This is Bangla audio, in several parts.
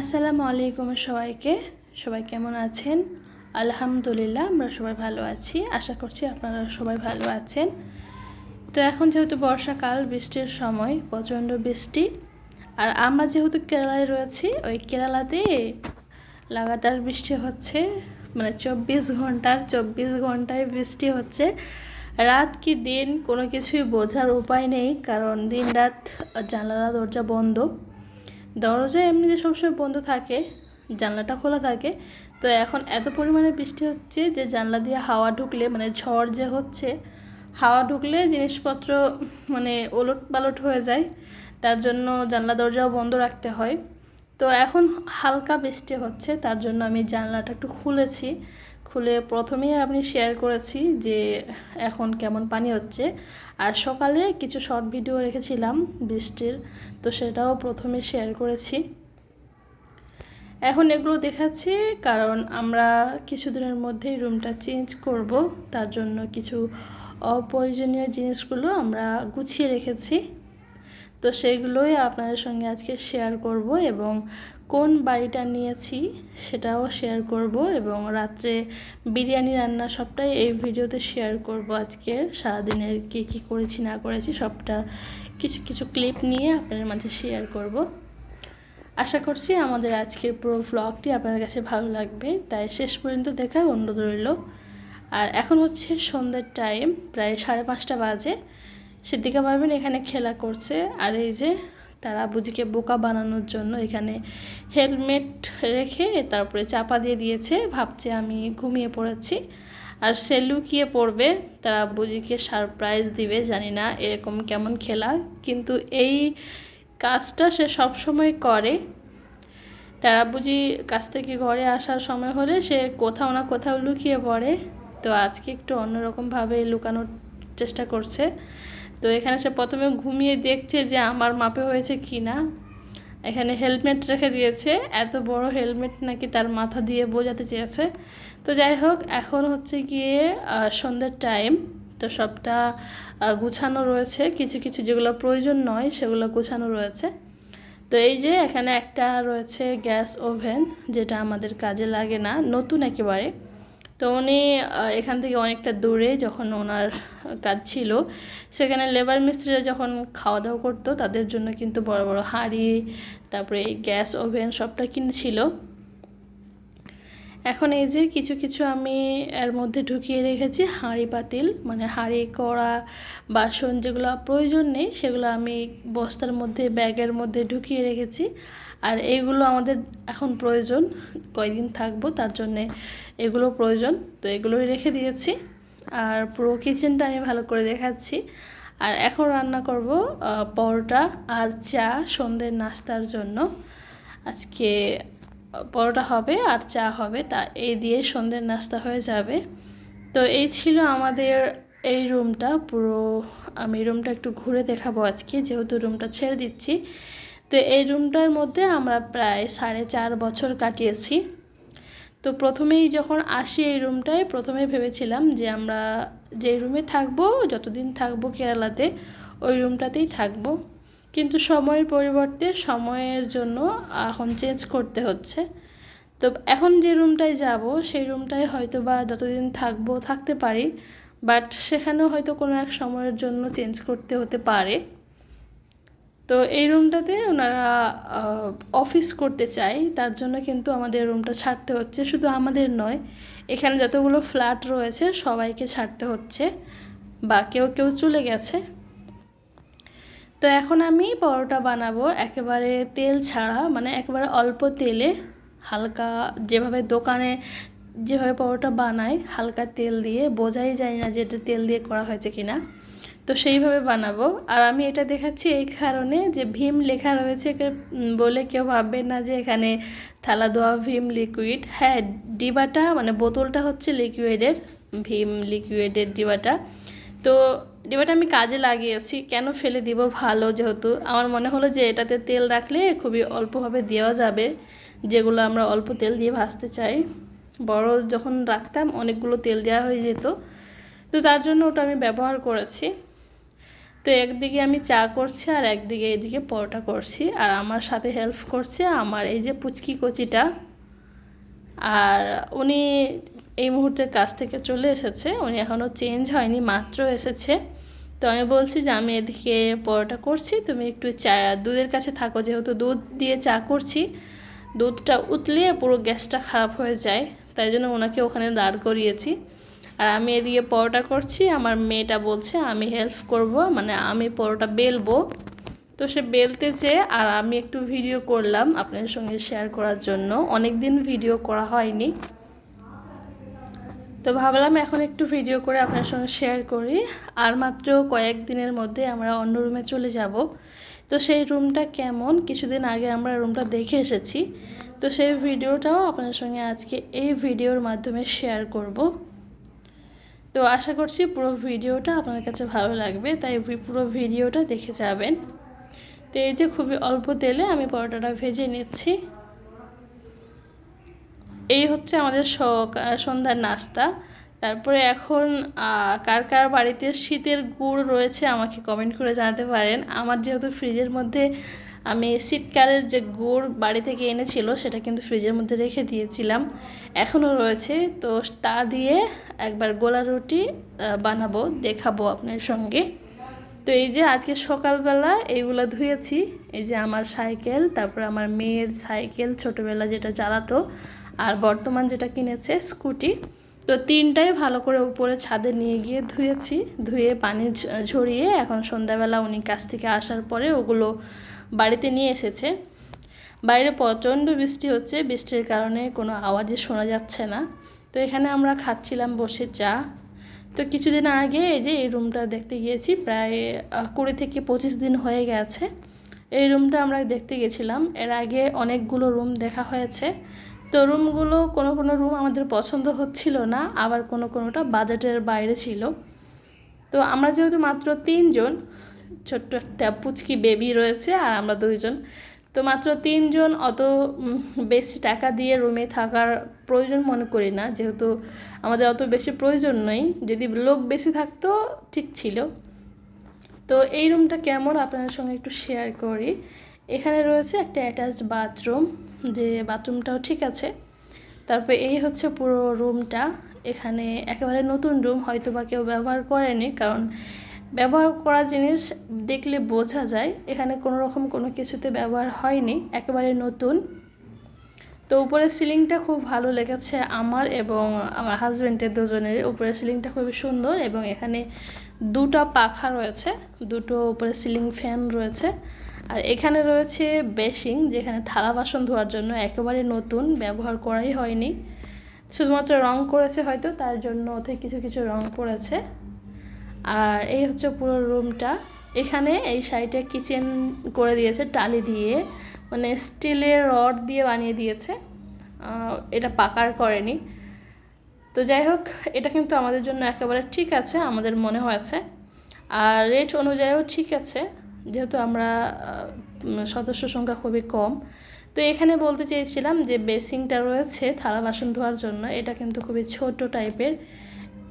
আসসালামু আলাইকুম সবাইকে। সবাই কেমন আছেন? আলহামদুলিল্লাহ, আমরা সবাই ভালো আছি। আশা করছি আপনারা সবাই ভালো আছেন। তো এখন যেহেতু বর্ষাকাল, বৃষ্টির সময়, প্রচণ্ড বৃষ্টি, আর আমরা যেহেতু কেরালায় রয়েছি, ওই কেরালাতে লাগাতার বৃষ্টি হচ্ছে মানে চব্বিশ ঘণ্টার চব্বিশ ঘন্টায় বৃষ্টি হচ্ছে। রাত কি দিন কোনো কিছুই বোঝার উপায় নেই, কারণ দিন রাত জানালা দরজা বন্ধ। দরজা এমনিতে সবসময় বন্ধ থাকে, জানলাটা খোলা থাকে। তো এখন এত পরিমাণে বৃষ্টি হচ্ছে যে জানলা দিয়ে হাওয়া ঢুকলে মানে ঝড় যে হচ্ছে, হাওয়া ঢুকলে জিনিসপত্র মানে ওলট পালট হয়ে যায়। তার জন্য জানলা দরজাও বন্ধ রাখতে হয়। তো এখন হালকা বৃষ্টি হচ্ছে, তার জন্য আমি জানলাটা একটু খুলেছি। খুলে প্রথমেই আপনি শেয়ার করেছি যে এখন কেমন পানি হচ্ছে। আর সকালে কিছু শর্ট ভিডিও রেখেছিলাম বৃষ্টির, তো সেটাও প্রথমে শেয়ার করেছি। এখন এগুলো দেখাচ্ছি কারণ আমরা কিছুদিনের মধ্যেই রুমটা চেঞ্জ করব। তার জন্য কিছু অপ্রয়োজনীয় জিনিসগুলো আমরা গুছিয়ে রেখেছি। তো সেগুলোই আপনাদের সঙ্গে আজকে শেয়ার করব এবং কোন বাড়িটা নিয়েছি সেটাও শেয়ার করব এবং রাত্রে বিরিয়ানি, রান্না সবটাই এই ভিডিওতে শেয়ার করব আজকে। সারাদিনের কী কী করেছি, না করেছি সবটা কিছু কিছু ক্লিপ নিয়ে আপনাদের মাঝে শেয়ার করব। আশা করছি আমাদের আজকের পুরো ভ্লগটি আপনাদের কাছে ভালো লাগবে। তাই শেষ পর্যন্ত দেখার অনুরোধ রইল। আর এখন হচ্ছে সন্ধ্যের টাইম প্রায় সাড়ে পাঁচটা বাজে। সিদ্দিকা পারবেন এখানে খেলা করছে। আর এই যে তারা বুঝিকে বোকা বানানোর জন্য এখানে হেলমেট রেখে তারপরে চাপা দিয়ে দিয়েছে, ভাবছে আমি ঘুমিয়ে পড়েছি। আর সে লুকিয়ে পড়বে, তারা বুঝিকে সারপ্রাইজ দিবে, জানি না এরকম কেমন খেলা। কিন্তু এই কাজটা সে সব সময় করে। তারা বুঝি কাছ থেকে ঘরে আসার সময় হলে সে কোথাও না কোথাও লুকিয়ে পড়ে। তো আজকে একটু অন্যরকমভাবে লুকানোর চেষ্টা করছে। তো এখানে সে প্রথমে ঘুমিয়ে দেখছে যে আমার মাপে হয়েছে কি না। এখানে হেলমেট রেখে দিয়েছে। এত বড় হেলমেট নাকি তার মাথা দিয়ে বোঝাতে চেয়েছে। তো যাই হোক, এখন হচ্ছে গিয়ে সন্ধ্যের টাইম তো সবটা গুছানো রয়েছে। কিছু কিছু যেগুলো প্রয়োজন নয়, সেগুলো গুছানো রয়েছে। তো এই যে এখানে একটা রয়েছে গ্যাস ওভেন যেটা আমাদের কাজে লাগে না। নতুন একেবারে। তো উনি এখান থেকে অনেকটা দূরে যখন ওনার কাজ ছিল, সেখানে লেবার মিস্ত্রিরা যখন খাওয়া দাওয়া করতো, তাদের জন্য কিন্তু বড় বড় হাঁড়ি, তারপরে গ্যাস ওভেন সবটা কিনেছিল। এখন এই যে কিছু কিছু আমি এর মধ্যে ঢুকিয়ে রেখেছি, হাঁড়ি পাতিল মানে হাঁড়ি, কড়া, বাসন যেগুলো প্রয়োজন নেই, সেগুলো আমি বস্তার মধ্যে, ব্যাগের মধ্যে ঢুকিয়ে রেখেছি। আর এইগুলো আমাদের এখন প্রয়োজন, কয়দিন থাকব তার জন্যে এগুলো প্রয়োজন, তো এগুলোই রেখে দিয়েছি। আর পুরো কিচেনটা আমি ভালো করে দেখাচ্ছি। আর এখন রান্না করব পরোটা আর চা সন্ধ্যের নাস্তার জন্য। আজকে পরোটা হবে আর চা হবে, তা এই দিয়ে সন্ধ্যের নাস্তা হয়ে যাবে। তো এই ছিল আমাদের এই রুমটা পুরো আমি রুমটা একটু ঘুরে দেখাবো আজকে, যেহেতু রুমটা ছেড়ে দিচ্ছি। তো এই রুমটার মধ্যে আমরা প্রায় সাড়ে চার বছর কাটিয়েছি। তো প্রথমেই যখন আসি এই রুমটায়, প্রথমে ভেবেছিলাম যে আমরা যে রুমে থাকব, যতদিন থাকব কেরালাতে, ওই রুমটাতেই থাকব। কিন্তু সময়ের পরিবর্তে সময়ের জন্য এখন চেঞ্জ করতে হচ্ছে। তো এখন যে রুমটায় যাব, সেই রুমটায় হয়তো বা যতদিন থাকব থাকতে পারি, বাট সেখানেও হয়তো কোনো এক সময়ের জন্য চেঞ্জ করতে হতে পারে। তো এই রুমটাতে ওনারা অফিস করতে চাই তার জন্য কিন্তু আমাদের রুমটা ছাড়তে হচ্ছে। শুধু আমাদের নয়, এখানে যতগুলো ফ্ল্যাট রয়েছে, সবাইকে ছাড়তে হচ্ছে বা কেউ কেউ চলে গেছে। তো এখন আমি পরোটা বানাবো, একেবারে তেল ছাড়া মানে একেবারে অল্প তেলে। হালকা যেভাবে দোকানে যেভাবে পরোটা বানায়, হালকা তেল দিয়ে, বোঝাই যায় না যে এটা তেল দিয়ে করা হয়েছে কিনা। তো সেইভাবে বানাবো। আর আমি এটা দেখাচ্ছি এই কারণে যে ভীম লেখা রয়েছে বলে কেউ ভাববে না যে এখানে থালা দোয়া ভীম লিকুইড হ্যাঁ ডিবাটা মানে বোতলটা হচ্ছে লিকুইডের ভীম লিকুইডের ডিবাটা। তো ডিবাটা আমি কাজে লাগিয়েছি, কেন ফেলে দিব ভালো যেহেতু? আমার মনে হলো যে এটাতে তেল রাখলে খুবই অল্পভাবে দেওয়া যাবে, যেগুলো আমরা অল্প তেল দিয়ে ভাজতে চাই। বড় যখন রাখতাম, অনেকগুলো তেল দেওয়া হয়ে যেত। তো তার জন্য ওটা আমি ব্যবহার করেছি। তো একদিকে আমি চা করছি আর একদিকে এদিকে পরোটা করছি। আর আমার সাথে হেল্প করছে আমার এই যে পুচকি কচিটা। আর উনি এই মুহূর্তে কাজ থেকে চলে এসেছে। উনি এখনও চেঞ্জ হয়নি, মাত্র এসেছে। তো আমি বলছি যে আমি এদিকে পরোটা করছি, তুমি একটু চা, দুধের কাছে থাকো। যেহেতু দুধ দিয়ে চা করছি, দুধটা উতলিয়ে পুরো গ্যাসটা খারাপ হয়ে যায়। তাই জন্য ওনাকে ওখানে দাঁড় করিয়েছি। আর আমি এদিকে পরোটা করছি, আমার মেয়েটা বলছে আমি হেল্প করব মানে আমি পরোটা বেলবো। তো সে বেলতে বেলতেছে আর আমি একটু ভিডিও করলাম আপনাদের সঙ্গে শেয়ার করার জন্য। অনেক দিন ভিডিও করা হয়নি। তো ভাবলাম এখন একটু ভিডিও করে আপনার সঙ্গে শেয়ার করি। আর মাত্র কয়েকদিনের মধ্যে আমরা অন্য রুমে চলে যাব। তো সেই রুমটা কেমন? কিছুদিন আগে আমরা রুমটা দেখে এসেছি। তো সেই ভিডিওটাও আপনার সঙ্গে আজকে এই ভিডিওর মাধ্যমে শেয়ার করব। তো আশা করছি পুরো ভিডিওটা আপনার কাছে ভালো লাগবে, তাই পুরো ভিডিওটা দেখে যাবেন। তো এই যে খুবই অল্প তেলে আমি পরোটাটা ভেজে নিচ্ছি। এই হচ্ছে আমাদের সন্ধ্যার নাস্তা। তারপরে এখন কার কার বাড়িতে শীতের গুড় রয়েছে আমাকে কমেন্ট করে জানাতে পারেন। আমার যেহেতু ফ্রিজের মধ্যে আমি শীতকালের যে গুড় বাড়ি থেকে এনেছিল, সেটা কিন্তু ফ্রিজের মধ্যে রেখে দিয়েছিলাম। এখনও রয়েছে, তো তা দিয়ে একবার গোলা রুটি বানাবো, দেখাবো আপনার সঙ্গে। তো এই যে আজকে সকালবেলা এইগুলো ধুয়েছি, এই যে আমার সাইকেল, তারপর আমার মেয়ের সাইকেল, ছোটোবেলা যেটা চালাতো, আর বর্তমান যেটা কিনেছে, স্কুটি। তো তিনটাই ভালো করে উপরে ছাদে নিয়ে গিয়ে ধুয়েছি, ধুয়ে পানি ঝরিয়ে এখন সন্ধ্যাবেলা উনি কাছ থেকে আসার পরে ওগুলো বাড়িতে নিয়ে এসেছে। বাইরে প্রচণ্ড বৃষ্টি হচ্ছে, বৃষ্টির কারণে কোনো আওয়াজই শোনা যাচ্ছে না। তো এখানে আমরা খাচ্ছিলাম বসে চা। তো কিছুদিন আগে এই যে এই রুমটা দেখতে গিয়েছি, প্রায় কুড়ি থেকে পঁচিশ দিন হয়ে গেছে। এই রুমটা আমরা দেখতে গেছিলাম। এর আগে অনেকগুলো রুম দেখা হয়েছে। তো রুমগুলো কোনো কোনো রুম আমাদের পছন্দ হচ্ছিল না, আবার কোনো কোনোটা বাজেটের বাইরে ছিল। তো আমরা যেহেতু মাত্র তিনজন ছোট্ট একটা পুচকি বেবি রয়েছে আর আমরা দুইজন। তো মাত্র তিনজন, অত বেশি টাকা দিয়ে রুমে থাকার প্রয়োজন মনে করি না। যেহেতু আমাদের অত বেশি প্রয়োজন নেই। যদি লোক বেশি থাকতো, ঠিক ছিল। তো এই রুমটা কেমন? আপনাদের সঙ্গে একটু শেয়ার করি। এখানে রয়েছে একটা অ্যাটাচড বাথরুম যে বাথরুমটাও ঠিক আছে। তারপরে এই হচ্ছে পুরো রুমটা এখানে একেবারে নতুন রুম হয়তো বা কেউ ব্যবহার করেনি, কারণ ব্যবহার করা জিনিস দেখলে বোঝা যায়। এখানে কোনো রকম কোনো কিছুতে ব্যবহার হয়নি, একেবারে নতুন। তো উপরের সিলিংটা খুব ভালো লেগেছে আমার এবং আমার হাজব্যান্ডের দুজনের উপরের সিলিংটা খুবই সুন্দর এবং এখানে দুটো পাখা রয়েছে, দুটো উপরে সিলিং ফ্যান রয়েছে। আর এখানে রয়েছে বেসিং, যেখানে থালা বাসন ধোয়ার জন্য একেবারে নতুন, ব্যবহার করাই হয়নি। শুধুমাত্র রং করেছে হয়তো, তার জন্য ওতে কিছু কিছু রং করেছে আর এই হচ্ছে পুরো রুমটা। এখানে এই সাইডে কিচেন করে দিয়েছে, টালি দিয়ে। মানে স্টিলের রড দিয়ে বানিয়ে দিয়েছে। এটা পাকার করেনি। তো যাই হোক, এটা কিন্তু আমাদের জন্য একেবারে ঠিক আছে, আমাদের মনে হয়েছে। আর রেট অনুযায়ীও ঠিক আছে, যেহেতু আমরা সদস্য সংখ্যা খুবই কম। তো এখানে বলতে চেয়েছিলাম যে বেসিংটা রয়েছে থালা বাসন ধোয়ার জন্য। এটা কিন্তু খুবই ছোট টাইপের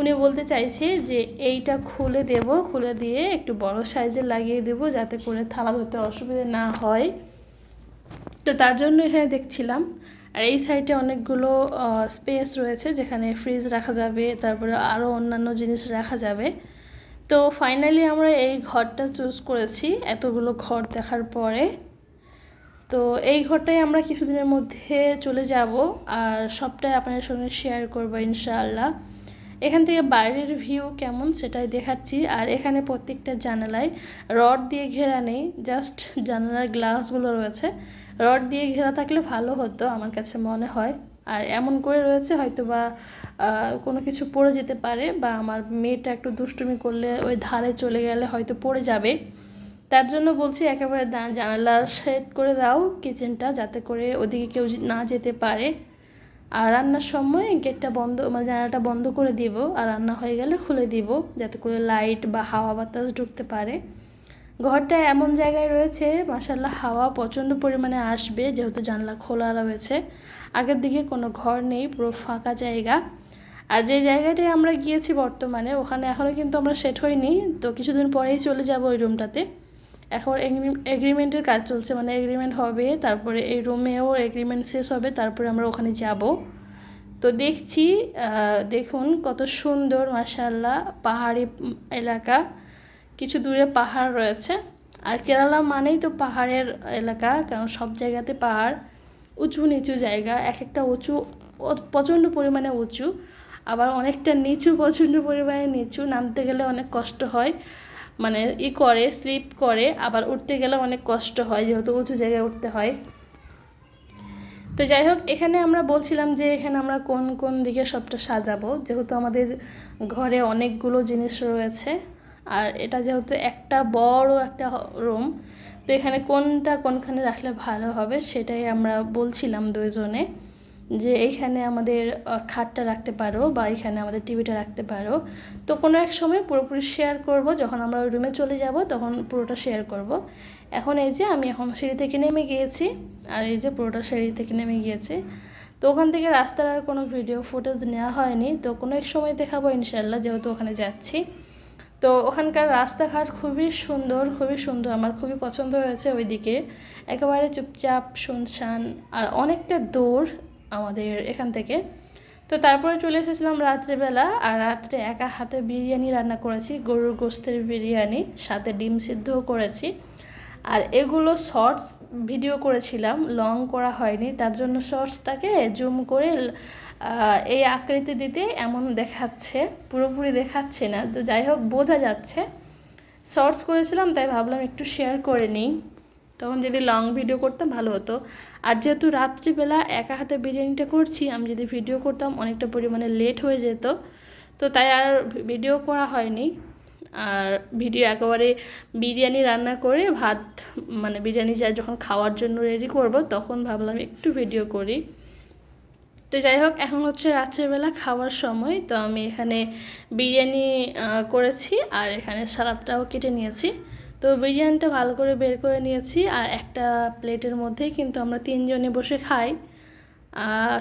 উনি বলতে চাইছে যে এইটা খুলে দেব, খুলে দিয়ে একটু বড় সাইজের লাগিয়ে দেব যাতে করে থালা ধরতে অসুবিধে না হয়। তো তার জন্য এখানে দেখছিলাম। আর এই সাইডে অনেকগুলো স্পেস রয়েছে যেখানে ফ্রিজ রাখা যাবে, তারপরে আরও অন্যান্য জিনিস রাখা যাবে। তো ফাইনালি আমরা এই ঘরটা চুজ করেছি এতগুলো ঘর দেখার পরে। তো এই ঘরটাই আমরা কিছুদিনের মধ্যে চলে যাব, আর সবটাই আপনাদের সঙ্গে শেয়ার করব ইনশাআল্লাহ। এখান থেকে বাইরের ভিউ কেমন সেটাই দেখাচ্ছি। আর এখানে প্রত্যেকটা জানালায় রড দিয়ে ঘেরা নেই জাস্ট জানালার গ্লাসগুলো রয়েছে। রড দিয়ে ঘেরা থাকলে ভালো হতো আমার কাছে মনে হয়। আর এমন করে রয়েছে হয়তো বা কোনো কিছু পড়ে যেতে পারে বা আমার মেয়েটা একটু দুষ্টুমি করলে ওই ধারে চলে গেলে হয়তো পড়ে যাবে। তার জন্য বলছি একেবারে জানালা সেট করে দাও কিচেনটা যাতে করে ওদিকে কেউ না যেতে পারে। আর রান্নার সময় গেটটা বন্ধ মানে জানালাটা বন্ধ করে দিব, আর রান্না হয়ে গেলে খুলে দিব, যাতে করে লাইট বা হাওয়া বাতাস ঢুকতে পারে। ঘরটা এমন জায়গায় রয়েছে মাসাল্লাহ হাওয়া প্রচণ্ড পরিমাণে আসবে, যেহেতু জানলা খোলা রয়েছে। আগের দিকে কোনো ঘর নেই, পুরো ফাঁকা জায়গা। আর যে জায়গাটায় আমরা গিয়েছি বর্তমানে, ওখানে এখনও কিন্তু আমরা সেট হইনি, তো কিছুদিন পরেই চলে যাব ওই রুমটাতে এখন এগ্রিমেন্টের কাজ চলছে মানে এগ্রিমেন্ট হবে, তারপরে এই রুমেও এগ্রিমেন্ট শেষ হবে, তারপরে আমরা ওখানে যাব। তো দেখছি দেখুন কত সুন্দর মাসাল্লাহ পাহাড়ি এলাকা। কিছু দূরে পাহাড় রয়েছে। আর কেরালা মানেই তো পাহাড়ের এলাকা, কারণ সব জায়গাতে পাহাড় উঁচু নিচু জায়গা এক একটা উঁচু প্রচণ্ড পরিমাণে উঁচু। আবার অনেকটা নিচু, প্রচণ্ড পরিমাণে নিচু, নামতে গেলে অনেক কষ্ট হয়। মানে ই করে, স্লিপ করে, আবার উঠতে গেলে অনেক কষ্ট হয়, যেহেতু উঁচু জায়গায় উঠতে হয়। তো যাই হোক, এখানে আমরা বলছিলাম যে এখানে আমরা কোন কোন দিকে সবটা সাজাবো। যেহেতু আমাদের ঘরে অনেকগুলো জিনিস রয়েছে, আর এটা যেহেতু একটা বড় একটা রুম, তো এখানে কোনটা কোনখানে রাখলে ভালো হবে সেটাই আমরা বলছিলাম দুইজনে। যে এইখানে আমাদের খাটটা রাখতে পারো বা এখানে আমাদের টিভিটা রাখতে পারো। তো কোনো এক সময় পুরোপুরি শেয়ার করব, যখন আমরা ওই রুমে চলে যাব, তখন পুরোটা শেয়ার করব। এখন এই যে আমি এখন সিঁড়ি থেকে নেমে গিয়েছি, আর এই যে পুরোটা সিঁড়ি থেকে নেমে গিয়েছি। তো ওখান থেকে রাস্তার আর কোনো ভিডিও ফুটেজ নেওয়া হয়নি। তো কোনো এক সময় দেখাবো ইনশাল্লাহ যেহেতু ওখানে যাচ্ছি। তো ওখানকার রাস্তাঘাট খুবই সুন্দর খুবই সুন্দর। আমার খুবই পছন্দ হয়েছে ওইদিকে। একেবারে চুপচাপ, শুনশান, আর অনেকটা দূর আমাদের এখান থেকে। তো তারপরে চলে এসেছিলাম রাত্রেবেলা, আর রাত্রে একা হাতে বিরিয়ানি রান্না করেছি, গরুর গোস্তের বিরিয়ানি, সাথে ডিম সিদ্ধও করেছি। আর এগুলো শর্টস ভিডিও করেছিলাম লং করা হয়নি, তার জন্য শর্টসটাকে জুম করে এই আকৃতি দিতে এমন দেখাচ্ছে, পুরোপুরি দেখাচ্ছে না। তো যাই হোক, বোঝা যাচ্ছে। শর্টস করেছিলাম, তাই ভাবলাম একটু শেয়ার করে নিই। তখন যদি লং ভিডিও করতাম, ভালো হতো। আর যেহেতু রাত্রিবেলা একা হাতে বিরিয়ানিটা করছি, আমি যদি ভিডিও করতাম অনেকটা পরিমাণে লেট হয়ে যেত। তো তাই আর ভিডিও করা হয়নি। আর ভিডিও একেবারে বিরিয়ানি রান্না করে ভাত মানে বিরিয়ানি যা যখন খাওয়ার জন্য রেডি করব, তখন ভাবলাম একটু ভিডিও করি। তো যাই হোক, এখন হচ্ছে রাত্রেবেলা খাওয়ার সময়। তো আমি এখানে বিরিয়ানি করেছি আর এখানে সালাদটাও কেটে নিয়েছি। তো বিরিয়ানিটা ভালো করে বের করে নিয়েছি আর একটা প্লেটের মধ্যেই কিন্তু আমরা তিনজনে বসে খাই।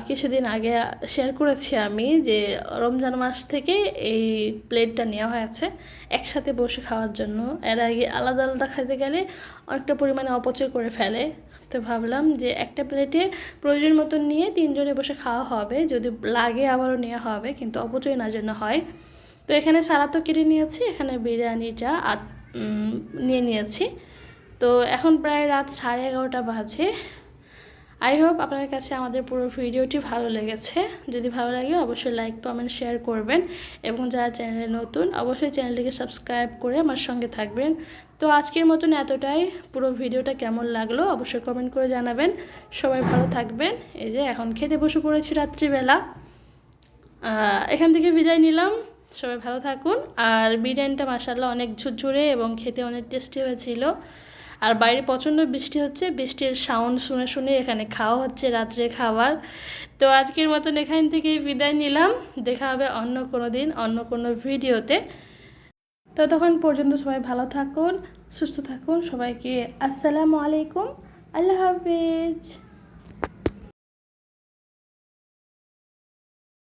কিছুদিন আগে শেয়ার করেছি আমি যে রমজান মাস থেকে এই প্লেটটা নেওয়া হয়েছে একসাথে বসে খাওয়ার জন্য। এর আগে আলাদা আলাদা খেতে গেলে অনেকটা পরিমাণে অপচয় করে ফেলে। তো ভাবলাম যে একটা প্লেটে প্রয়োজন মতন নিয়ে তিনজনে বসে খাওয়া হবে, যদি লাগে আবারও নেওয়া হবে, কিন্তু অপচয় না যেন হয়। তো এখানে সালাদ তো কেটে নিয়েছি, এখানে বিরিয়ানিটা আর নিয়ে নিয়েছি। তো এখন প্রায় রাত সাড়ে এগারোটা বাজে। আই হোপ আপনার কাছে আমাদের পুরো ভিডিওটি ভালো লেগেছে। যদি ভালো লাগে, অবশ্যই লাইক কমেন্ট শেয়ার করবেন। এবং যারা চ্যানেলে নতুন, অবশ্যই চ্যানেলটিকে সাবস্ক্রাইব করে আমার সঙ্গে থাকবেন। তো আজকের মতন এতটাই। পুরো ভিডিওটা কেমন লাগল, অবশ্যই কমেন্ট করে জানাবেন। সবাই ভালো থাকবেন। এই যে এখন খেতে বসে পড়েছি রাত্রিবেলা। এখান থেকে বিদায় নিলাম। সবাই ভালো থাকুন। আর বিরিয়ানিটা মাসাল্লাহ অনেক ঝুরঝুরে এবং খেতে অনেক টেস্টি হয়েছিল। আর বাইরে প্রচণ্ড বৃষ্টি হচ্ছে, বৃষ্টির সাউন্ড শুনে শুনে এখানে খাওয়া হচ্ছে রাত্রে খাবার। তো আজকের মতন এখান থেকেই বিদায় নিলাম। দেখা হবে অন্য কোনো দিন, অন্য কোনো ভিডিওতে। ততক্ষণ পর্যন্ত সবাই ভালো থাকুন, সুস্থ থাকুন। সবাইকে আসসালামু আলাইকুম। আল্লাহ হাফিজ।